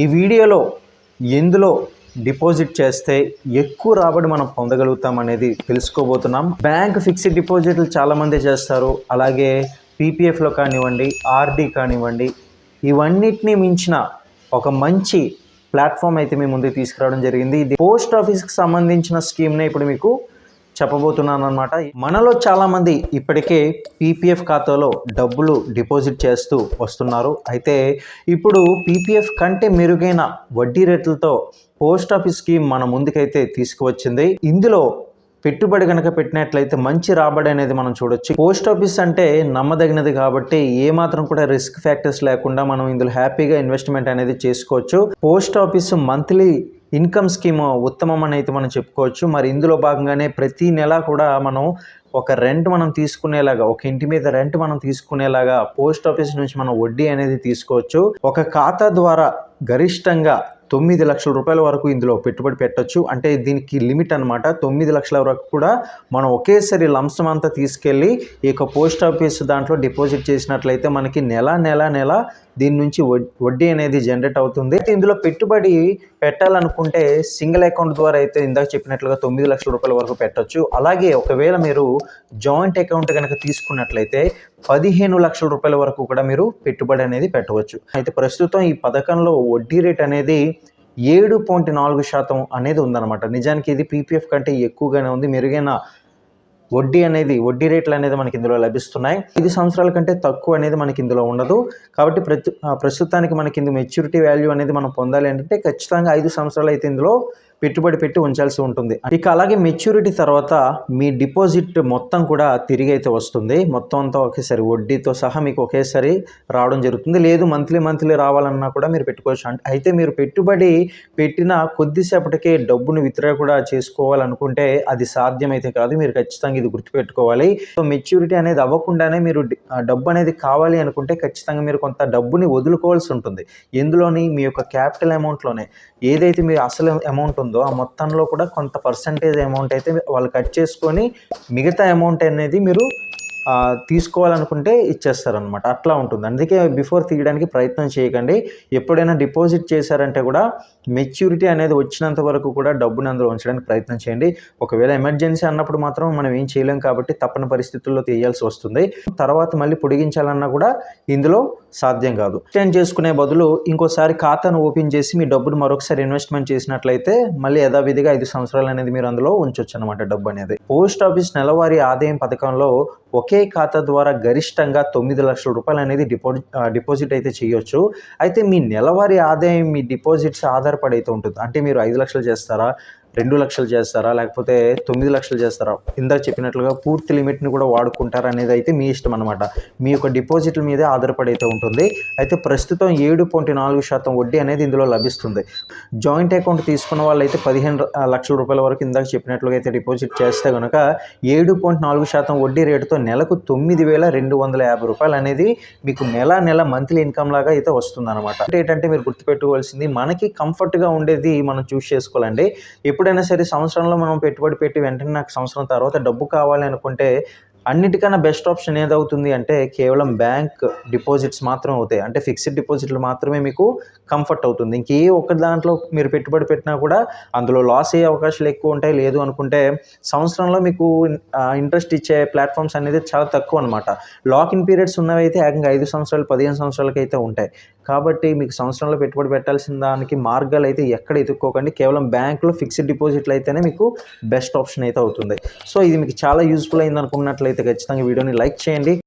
ఈ వీడియోలో ఎందులో డిపాజిట్ చేస్తే ఎక్కువ రాబడి మనం పొందగలుగుతాం అనేది తెలుసుకోబోతున్నాం. బ్యాంక్ ఫిక్స్డ్ డిపాజిట్లు చాలామంది చేస్తారు. అలాగే పీపీఎఫ్లో కానివ్వండి ఆర్డీ కానివ్వండి ఇవన్నిటిని మించిన ఒక మంచి ప్లాట్ఫామ్ అయితే మీ ముందుకు తీసుకురావడం జరిగింది. ఇది పోస్ట్ ఆఫీస్కి సంబంధించిన స్కీమ్నే ఇప్పుడు మీకు చెప్పబోతున్నాను అనమాట మనలో చాలామంది ఇప్పటికే పీపీఎఫ్ ఖాతాలో డబ్బులు డిపాజిట్ చేస్తూ వస్తున్నారు. అయితే ఇప్పుడు పీపీఎఫ్ కంటే మెరుగైన వడ్డీ రేట్లతో పోస్ట్ ఆఫీస్ స్కీమ్ మన ముందుకైతే తీసుకువచ్చింది. ఇందులో పెట్టుబడి కనుక పెట్టినట్లయితే మంచి రాబడి అనేది మనం చూడొచ్చు. పోస్ట్ ఆఫీస్ అంటే నమ్మదగినది కాబట్టి ఏ మాత్రం కూడా రిస్క్ ఫ్యాక్టర్స్ లేకుండా మనం ఇందులో హ్యాపీగా ఇన్వెస్ట్మెంట్ అనేది చేసుకోవచ్చు. Post office monthly income scheme ఉత్తమం అని అయితే మనం చెప్పుకోవచ్చు. మరి ఇందులో భాగంగానే ప్రతి నెల కూడా మనం ఒక రెంట్ మనం తీసుకునేలాగా ఒక ఇంటి మీద రెంట్ మనం తీసుకునేలాగా పోస్ట్ ఆఫీస్ నుంచి మనం వడ్డీ అనేది తీసుకోవచ్చు. ఒక ఖాతా ద్వారా గరిష్టంగా తొమ్మిది లక్షల రూపాయల వరకు ఇందులో పెట్టుబడి పెట్టవచ్చు అంటే దీనికి లిమిట్ అనమాట తొమ్మిది లక్షల వరకు కూడా మనం ఒకేసారి లంసం అంతా తీసుకెళ్ళి ఈ యొక్క పోస్ట్ ఆఫీస్ దాంట్లో డిపాజిట్ చేసినట్లయితే మనకి నెల నెల నెల దీని నుంచి వడ్- వడ్డీ అనేది జనరేట్ అవుతుంది. అయితే ఇందులో పెట్టుబడి పెట్టాలనుకుంటే సింగిల్ అకౌంట్ ద్వారా అయితే ఇందాక చెప్పినట్లుగా తొమ్మిది లక్షల రూపాయల వరకు పెట్టొచ్చు. అలాగే ఒకవేళ మీరు జాయింట్ అకౌంట్ కనుక తీసుకున్నట్లయితే పదిహేను లక్షల రూపాయల వరకు కూడా మీరు పెట్టుబడి అనేది పెట్టవచ్చు. అయితే ప్రస్తుతం ఈ పథకంలో వడ్డీ రేట్ అనేది ఏడు పాయింట్ నాలుగు శాతం అనేది ఉందన్నమాట. నిజానికి ఇది పీపీఎఫ్ కంటే ఎక్కువగానే ఉంది. మెరుగైన వడ్డీ అనేది వడ్డీ రేట్లు అనేది మనకి ఇందులో లభిస్తున్నాయి. ఐదు సంవత్సరాల కంటే తక్కువ అనేది మనకి ఇందులో ఉండదు. కాబట్టి ప్రతి ప్రస్తుతానికి మనకి ఇందు మెచ్యూరిటీ వాల్యూ అనేది మనం పొందాలి అంటే ఖచ్చితంగా ఐదు సంవత్సరాలు అయితే ఇందులో పెట్టుబడి పెట్టి ఉంచాల్సి ఉంటుంది. ఇక అలాగే మెచ్యూరిటీ తర్వాత మీ డిపాజిట్ మొత్తం కూడా తిరిగి అయితే వస్తుంది. మొత్తం అంతా ఒకేసారి వడ్డీతో సహా మీకు ఒకేసారి రావడం జరుగుతుంది. లేదు మంత్లీ మంత్లీ రావాలన్నా కూడా మీరు పెట్టుకోవచ్చు. అంటే అయితే మీరు పెట్టుబడి పెట్టిన కొద్దిసేపటికే డబ్బును విత్డ్రా కూడా చేసుకోవాలనుకుంటే అది సాధ్యమైతే కాదు. మీరు ఖచ్చితంగా ఇది గుర్తుపెట్టుకోవాలి. సో మెచ్యూరిటీ అనేది అవ్వకుండానే మీరు డబ్బు అనేది కావాలి అనుకుంటే ఖచ్చితంగా మీరు కొంత డబ్బుని వదులుకోవాల్సి ఉంటుంది. ఎందులోని? మీ యొక్క క్యాపిటల్ అమౌంట్లోనే. ఏదైతే మీరు అసలు అమౌంట్ ఉందో ఆ మొత్తంలో కూడా కొంత పర్సంటేజ్ అమౌంట్ అయితే వాళ్ళు కట్ చేసుకొని మిగతా అమౌంట్ అనేది మీరు తీసుకోవాలనుకుంటే ఇచ్చేస్తారనమాట అట్లా ఉంటుంది. అందుకే బిఫోర్ తీయడానికి ప్రయత్నం చేయకండి. ఎప్పుడైనా డిపాజిట్ చేశారంటే కూడా మెచ్యూరిటీ అనేది వచ్చినంత వరకు కూడా డబ్బుని అందులో ఉంచడానికి ప్రయత్నం చేయండి. ఒకవేళ ఎమర్జెన్సీ అన్నప్పుడు మాత్రం మనం ఏం చేయలేం కాబట్టి తప్పని పరిస్థితుల్లో తీయాల్సి వస్తుంది. తర్వాత మళ్ళీ పొడిగించాలన్నా కూడా ఇందులో సాధ్యం కాదు. ఎక్స్టెండ్ చేసుకునే బదులు ఇంకోసారి ఖాతాను ఓపెన్ చేసి మీ డబ్బును మరొకసారి ఇన్వెస్ట్మెంట్ చేసినట్లయితే మళ్ళీ యథావిధిగా ఐదు సంవత్సరాలు అనేది మీరు అందులో ఉంచవచ్చు అనమాట డబ్బు అనేది. పోస్ట్ ఆఫీస్ నెలవారీ ఆదాయం పథకంలో ఒకే ఖాతా ద్వారా గరిష్టంగా తొమ్మిది లక్షల రూపాయలు అనేది డిపాజిట్ డిపాజిట్ అయితే చేయొచ్చు. అయితే మీ నెలవారీ ఆదాయం మీ డిపాజిట్స్ ఆధారపడి అయితే ఉంటుంది. అంటే మీరు ఐదు లక్షలు చేస్తారా? రెండు లక్షలు చేస్తారా లేకపోతే తొమ్మిది లక్షలు చేస్తారా? ఇందాక చెప్పినట్లుగా పూర్తి లిమిట్ని కూడా వాడుకుంటారా అనేది అయితే మీ ఇష్టం అనమాట మీ యొక్క డిపాజిట్ల మీదే ఆధారపడి అయితే ఉంటుంది. అయితే ప్రస్తుతం ఏడు పాయింట్ నాలుగు శాతం వడ్డీ అనేది ఇందులో లభిస్తుంది. జాయింట్ అకౌంట్ తీసుకున్న వాళ్ళైతే పదిహేను లక్షల రూపాయల వరకు ఇందాక చెప్పినట్లుగా అయితే డిపాజిట్ చేస్తే కనుక ఏడు పాయింట్ నాలుగు శాతం వడ్డీ రేటుతో నెలకు తొమ్మిది వేల రెండు వందల యాభై రూపాయలు అనేది మీకు నెల నెల మంత్లీ ఇన్కమ్ లాగా అయితే వస్తుంది అనమాట అంటే ఏంటంటే మీరు గుర్తుపెట్టుకోవాల్సింది మనకి కంఫర్ట్గా ఉండేది మనం చూస్ చేసుకోవాలండి. ఎప్పుడైనా సరే సంవత్సరంలో మనం పెట్టుబడి పెట్టి వెంటనే నాకు సంవత్సరం తర్వాత డబ్బు కావాలి అనుకుంటే అన్నిటికన్నా బెస్ట్ ఆప్షన్ ఏదవుతుంది అంటే కేవలం బ్యాంక్ డిపాజిట్స్ మాత్రం అవుతాయి. అంటే ఫిక్స్డ్ డిపాజిట్లు మాత్రమే మీకు కంఫర్ట్ అవుతుంది. ఇంకే ఒక్క దాంట్లో మీరు పెట్టుబడి పెట్టినా కూడా అందులో లాస్ అయ్యే అవకాశాలు ఎక్కువ ఉంటాయి. లేదు అనుకుంటే సంవత్సరంలో మీకు ఇంట్రెస్ట్ ఇచ్చే ప్లాట్ఫామ్స్ అనేది చాలా తక్కువ అనమాట లాక్ ఇన్ పీరియడ్స్ ఉన్నవి అయితే ఏకంగా ఐదు సంవత్సరాలు పదిహేను సంవత్సరాలకి అయితే ఉంటాయి. కాబట్టి మీకు సంవత్సరంలో పెట్టుబడి పెట్టాల్సిన దానికి మార్గాలు అయితే ఎక్కడ ఎదుక్కోకండి కేవలం బ్యాంకులో ఫిక్స్డ్ డిపాజిట్లు అయితేనే మీకు బెస్ట్ ఆప్షన్ అయితే అవుతుంది. సో ఇది మీకు చాలా యూస్ఫుల్ అయింది అనుకున్నట్లయితే ఖచ్చితంగా వీడియోని లైక్ చేయండి.